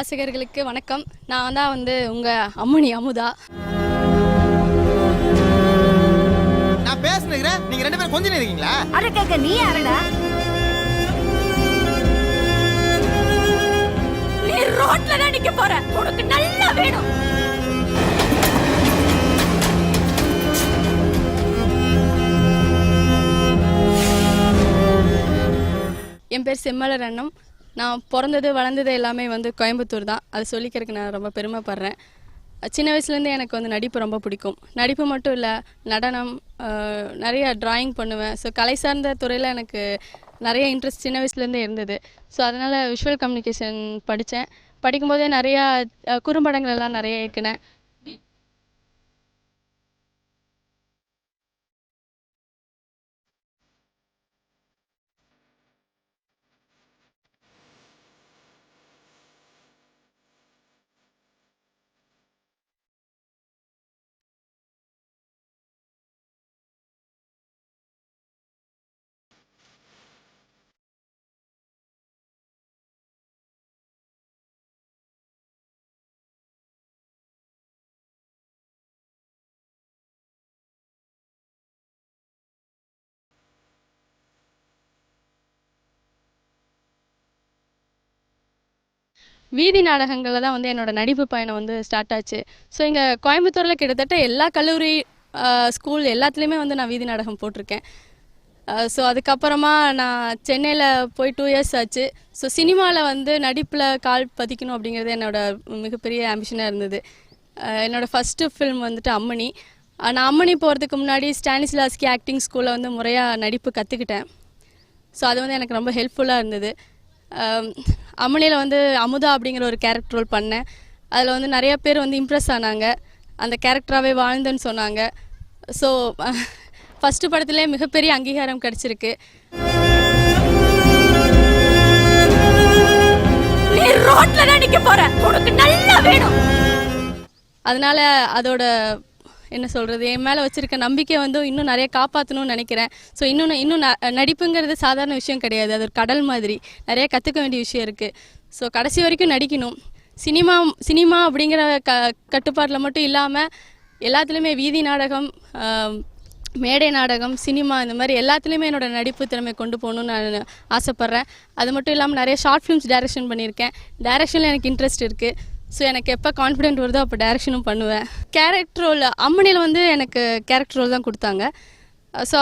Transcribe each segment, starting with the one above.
வாசகர்களுக்கு வணக்கம். நான் தான் வந்து உங்கள் அம்முனி அமுதா. நான் பேசுனுக்கிறேன். நீங்க ரெண்டு பேரும் கொஞ்சம் இருக்கீங்களா? அட கேக்க நீ யாருடா? நீ ரோட்ல தான் நிக்க போற. உனக்கு நல்லா வேணும். என் பேர் செம்மலர் அண்ணம் நான் பிறந்தது வளர்ந்தது எல்லாமே வந்து கோயம்புத்தூர் தான். அது சொல்லிக்கிறதுக்கு நான் ரொம்ப பெருமைப்படுறேன். சின்ன வயசுலேருந்தே எனக்கு வந்து நடிப்பு ரொம்ப பிடிக்கும். நடிப்பு மட்டும் இல்லை நடனம் நிறைய டிராயிங் பண்ணுவேன். ஸோ கலை சார்ந்த துறையில் எனக்கு நிறைய இன்ட்ரெஸ்ட் சின்ன வயசுலேருந்தே இருந்தது. ஸோ அதனால் விஷுவல் கம்யூனிகேஷன் படித்தேன். படிக்கும்போதே நிறையா குறும்படங்கள் எல்லாம் நிறைய இயக்குனேன். வீதி நாடகங்களில் தான் வந்து என்னோடய நடிப்பு பயணம் வந்து ஸ்டார்ட் ஆச்சு. ஸோ இங்கே கோயம்புத்தூரில் கிட்டத்தட்ட எல்லா கல்லூரி ஸ்கூல் எல்லாத்துலேயுமே வந்து நான் வீதி நாடகம் போட்டிருக்கேன். ஸோ அதுக்கப்புறமா நான் சென்னையில் போய் டூ இயர்ஸ் ஆச்சு. ஸோ சினிமாவில் வந்து நடிப்பில் கால் பதிக்கணும் அப்படிங்கிறது என்னோடய மிகப்பெரிய ஆம்பிஷனாக இருந்தது. என்னோடய ஃபஸ்ட்டு ஃபில்ம் வந்துட்டு அம்மணி. நான் அம்மணி போகிறதுக்கு முன்னாடி ஸ்டானிஸ்லாஸ்கி ஆக்டிங் ஸ்கூலில் வந்து முறையாக நடிப்பு கற்றுக்கிட்டேன் ஸோ அது வந்து எனக்கு ரொம்ப ஹெல்ப்ஃபுல்லாக இருந்தது. அம்மனியில் வந்து அமுதா அப்படிங்கிற ஒரு கேரக்டர் ரோல் பண்ணேன். அதில் வந்து நிறைய பேர் வந்து இம்ப்ரெஸ் ஆனாங்க. அந்த கேரக்டராகவே வாழ்ந்தேன்னு சொன்னாங்க. ஸோ ஃபஸ்ட்டு படத்துலேயே மிகப்பெரிய அங்கீகாரம் கிடச்சிருக்கு. நீ ரோட்ல தான் நிக்க போற. உனக்கு நல்லா வேணும். அதனால அதோட என்ன சொல்கிறது என் மேலே வச்சுருக்க நம்பிக்கை வந்து இன்னும் நிறைய காப்பாற்றணும்னு நினைக்கிறேன். ஸோ இன்னும் இன்னும் ந- நடிப்புங்கிறது சாதாரண விஷயம் கிடையாது. அது ஒரு கடல் மாதிரி. நிறைய கற்றுக்க வேண்டிய விஷயம் இருக்குது ஸோ கடைசி வரைக்கும் நடிக்கணும். சினிமா சினிமா அப்படிங்கிற க கட்டுப்பாட்டில் மட்டும் இல்லாமல் எல்லாத்துலேயுமே வீதி நாடகம் மேடை நாடகம் சினிமா இந்த மாதிரி எல்லாத்துலேயுமே என்னோட நடிப்பு திறமை கொண்டு போகணும்னு நான் ஆசைப்பட்றேன். அது மட்டும் இல்லாமல் நிறைய ஷார்ட் ஃபிலிம்ஸ் டைரக்ஷன் பண்ணியிருக்கேன். டைரக்ஷனில் எனக்கு இன்ட்ரெஸ்ட் இருக்குது ஸோ எனக்கு எப்போ கான்ஃபிடென்ட் வருதோ அப்போ டேரெக்ஷனும் பண்ணுவேன். கேரக்டர் ரோல் அம்மனியில் வந்து எனக்கு கேரக்டர் ரோல் தான் கொடுத்தாங்க. ஸோ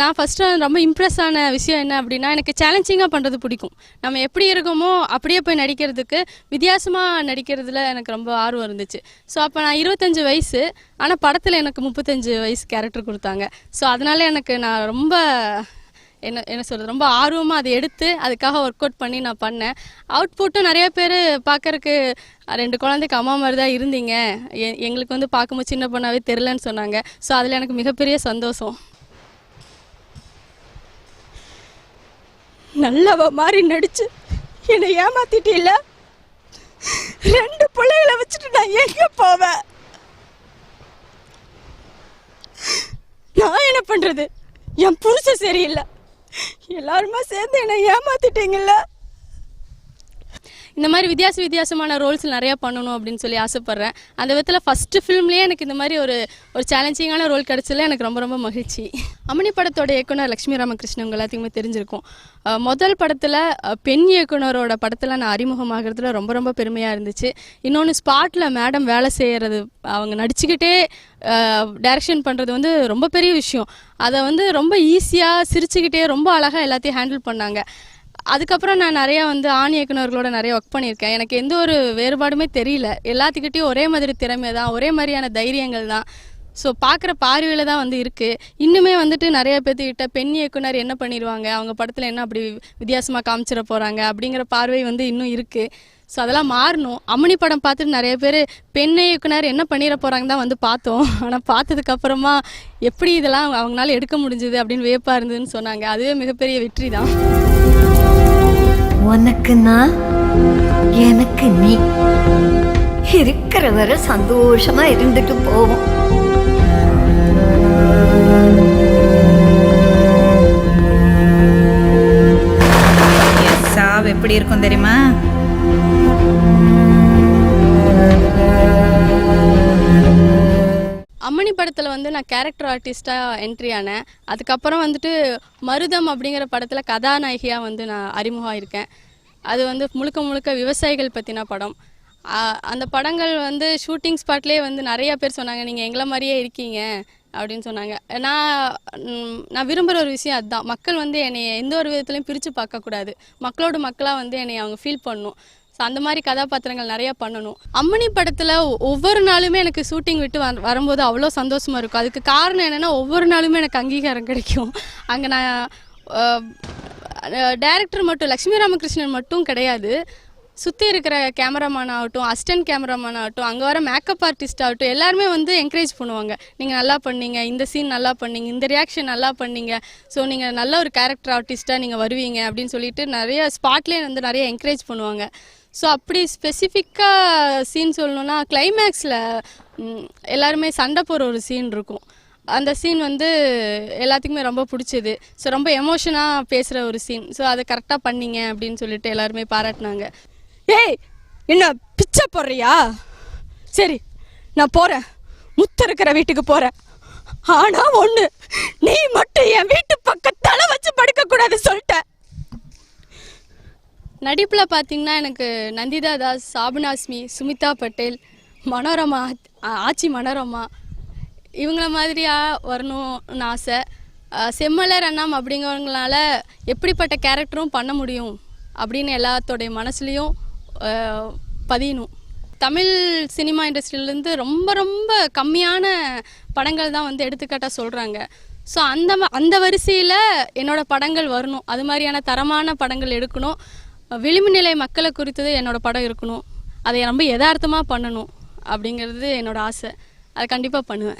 நான் ஃபஸ்ட்டு ரொம்ப இம்ப்ரெஸ் ஆன விஷயம் என்ன அப்படின்னா எனக்கு சேலஞ்சிங்காக பண்ணுறது பிடிக்கும். நம்ம எப்படி இருக்கோமோ அப்படியே போய் நடிக்கிறதுக்கு வித்தியாசமாக நடிக்கிறதுல எனக்கு ரொம்ப ஆர்வம் இருந்துச்சு. ஸோ அப்போ நான் இருபத்தஞ்சி வயசு ஆனால் படத்தில் எனக்கு முப்பத்தஞ்சு வயசு கேரக்டர் கொடுத்தாங்க. ஸோ அதனால் எனக்கு நான் ரொம்ப என்ன என்ன சொல்கிறது ரொம்ப ஆர்வமாக அதை எடுத்து அதுக்காக ஒர்க் அவுட் பண்ணி நான் பண்ணேன். அவுட்புட்டும் நிறைய பேர் பார்க்கறக்கு ரெண்டு குழந்தைக்கு அம்மா மாதிரி தான் இருந்தீங்க. எ- எங்களுக்கு வந்து பார்க்கும்போது சின்ன பொண்ணாவே தெரிலன்னு சொன்னாங்க. ஸோ அதில் எனக்கு மிகப்பெரிய சந்தோஷம். நல்லவ மாதிரி நடிச்சு என்னை ஏமாத்திட்டீல்ல? ரெண்டு பிள்ளைகளை வச்சுட்டு நான் எங்கே போவேன்? நான் என்ன பண்றது? என் புருஷன் சரியில்லை. எல்லாருமா சேர்ந்து என்னை ஏமாத்திட்டீங்கல்ல? இந்த மாதிரி வித்தியாச வித்தியாசமான ரோல்ஸ் நிறையா பண்ணணும் அப்படின்னு சொல்லி ஆசைப்பட்றேன். அந்த விதத்தில் ஃபஸ்ட்டு ஃபிலிம்லேயே எனக்கு இந்த மாதிரி ஒரு ஒரு சேலஞ்சிங்கான ரோல் கிடச்சதுல எனக்கு ரொம்ப ரொம்ப மகிழ்ச்சி. அம்மணி படத்தோட இயக்குனர் லக்ஷ்மி ராமகிருஷ்ணன் உங்கள் எல்லாத்தையுமே தெரிஞ்சிருக்கும். முதல் படத்தில் பெண் இயக்குனரோட படத்தில் நான் அறிமுகமாகிறதுல ரொம்ப ரொம்ப பெருமையாக இருந்துச்சு. இன்னொன்று ஸ்பாட்டில் மேடம் வேலை செய்கிறது அவங்க நடிச்சுக்கிட்டே டைரக்ஷன் பண்ணுறது வந்து ரொம்ப பெரிய விஷயம். அதை வந்து ரொம்ப ஈஸியாக சிரிச்சுக்கிட்டே ரொம்ப அழகாக எல்லாத்தையும் ஹேண்டில் பண்ணாங்க. அதுக்கப்புறம் நான் நிறையா வந்து ஆண் இயக்குனர்களோட நிறைய ஒர்க் பண்ணியிருக்கேன். எனக்கு எந்த ஒரு வேறுபாடுமே தெரியல. எல்லாத்துக்கிட்டையும் ஒரே மாதிரி திறமை தான் ஒரே மாதிரியான தைரியங்கள் தான். ஸோ பார்க்குற பார்வையில் தான் வந்து இருக்குது இன்னுமே வந்துட்டு நிறைய பேர்த்துக்கிட்ட பெண் இயக்குனர் என்ன பண்ணிடுவாங்க அவங்க படத்தில் என்ன அப்படி வித்தியாசமாக காமிச்சிட போகிறாங்க அப்படிங்கிற பார்வை வந்து இன்னும் இருக்குது ஸோ அதெல்லாம் மாறணும். அம்மணி படம் பார்த்துட்டு நிறைய பேர் பெண் இயக்குனர் என்ன பண்ணிட போகிறாங்க தான் வந்து பார்த்தோம். ஆனால் பார்த்ததுக்கப்புறமா எப்படி இதெல்லாம் அவங்களால எடுக்க முடிஞ்சுது அப்படின்னு வியப்பாக இருந்ததுன்னு சொன்னாங்க. அதுவே மிகப்பெரிய வெற்றி தான். உனக்கு நான் எனக்கு நீ. இருக்கிற வரை சந்தோஷமா இருந்துட்டு போவோம். எப்படி இருக்கும் தெரியுமா? அம்மணி படத்தில் வந்து நான் கேரக்டர் ஆர்டிஸ்டாக என்ட்ரி ஆனேன். அதுக்கப்புறம் வந்துட்டு மருதம் அப்படிங்கிற படத்தில் கதாநாயகியாக வந்து நான் அறிமுகம் இருக்கேன் அது வந்து முழுக்க முழுக்க விவசாயிகள் பற்றின படம். அந்த படங்கள் வந்து ஷூட்டிங் ஸ்பாட்லேயே வந்து நிறையா பேர் சொன்னாங்க நீங்கள் எங்களை மாதிரியே இருக்கீங்க. அப்படின்னு சொன்னாங்க. நான் நான் விரும்புகிற ஒரு விஷயம் அதுதான் மக்கள் வந்து என்னை எந்த ஒரு விதத்துலையும் பிரித்து பார்க்கக்கூடாது. மக்களோட மக்களாக வந்து என்னை அவங்க ஃபீல் பண்ணணும். ஸோ அந்த மாதிரி கதாபாத்திரங்கள் நிறையா பண்ணணும். அம்மணி படத்தில் ஒவ்வொரு நாளுமே எனக்கு ஷூட்டிங் விட்டு வ வரும்போது அவ்வளோ சந்தோஷமாக இருக்கும். அதுக்கு காரணம் என்னென்னா ஒவ்வொரு நாளுமே எனக்கு அங்கீகாரம் கிடைக்கும். அங்கே நான் டைரக்டர் மட்டும் லக்ஷ்மி ராமகிருஷ்ணன் மட்டும் கிடையாது. சுற்றி இருக்கிற கேமராமேன் ஆகட்டும் அசிஸ்டன்ட் கேமராமேன் ஆகட்டும் அங்கே வர மேக்கப் ஆர்டிஸ்ட் ஆகட்டும் எல்லாருமே வந்து என்கரேஜ் பண்ணுவாங்க. நீங்கள் நல்லா பண்ணீங்க இந்த சீன் நல்லா பண்ணீங்க இந்த ரியாக்ஷன் நல்லா பண்ணீங்க. ஸோ நீங்கள் நல்ல ஒரு கேரக்டர் ஆர்டிஸ்ட்டாக நீங்கள் வருவீங்க அப்படின்னு சொல்லிட்டு நிறைய ஸ்பாட்லேயே வந்து நிறைய என்கரேஜ் பண்ணுவாங்க. ஸோ அப்படி ஸ்பெசிஃபிக்காக சீன் சொல்லணும்னா கிளைமேக்ஸில் எல்லாருமே சண்டை போகிற ஒரு சீன் இருக்கும். அந்த சீன் வந்து எல்லாத்துக்குமே ரொம்ப பிடிச்சது. ஸோ ரொம்ப எமோஷனாக பேசுகிற ஒரு சீன் ஸோ அதை கரெக்டாக பண்ணிங்க அப்படின்னு சொல்லிட்டு எல்லாருமே பாராட்டினாங்க. ஏய் என்ன பிச்சை போடுறியா? சரி நான் போகிறேன் முத்த இருக்கிற வீட்டுக்கு போகிறேன் ஆனால் ஒன்று நீ மட்டும் என் வீட்டு பக்கத்தால் வச்சு படுக்கக்கூடாது சொல்லிட்ட. நடிப்பில் பார்த்தீங்கன்னா எனக்கு நந்திதா தாஸ் சாபனாஸ்மி சுமிதா பட்டேல் மனோரமா ஆச்சி மனோரமா இவங்கள மாதிரியா வரணும்னு ஆசை. செம்மலர் அண்ணாம் அப்படிங்கிறவங்களால எப்படிப்பட்ட கேரக்டரும் பண்ண முடியும் அப்படின்னு எல்லாத்தோடைய மனசுலேயும் பதியணும் தமிழ் சினிமா இண்டஸ்ட்ரியிலேருந்து ரொம்ப ரொம்ப கம்மியான படங்கள் தான் வந்து எடுத்துக்காட்டாக சொல்கிறாங்க ஸோ அந்த ம- அந்த வரிசையில் என்னோடய படங்கள் வரணும். அது மாதிரியான தரமான படங்கள் எடுக்கணும். விளிம்பு நிலை மக்களை குறித்தது என்னோட படம் இருக்கணும். அதை ரொம்ப யதார்த்தமாக பண்ணணும் அப்படிங்கிறது என்னோட ஆசை. அதை கண்டிப்பாக பண்ணுவேன்.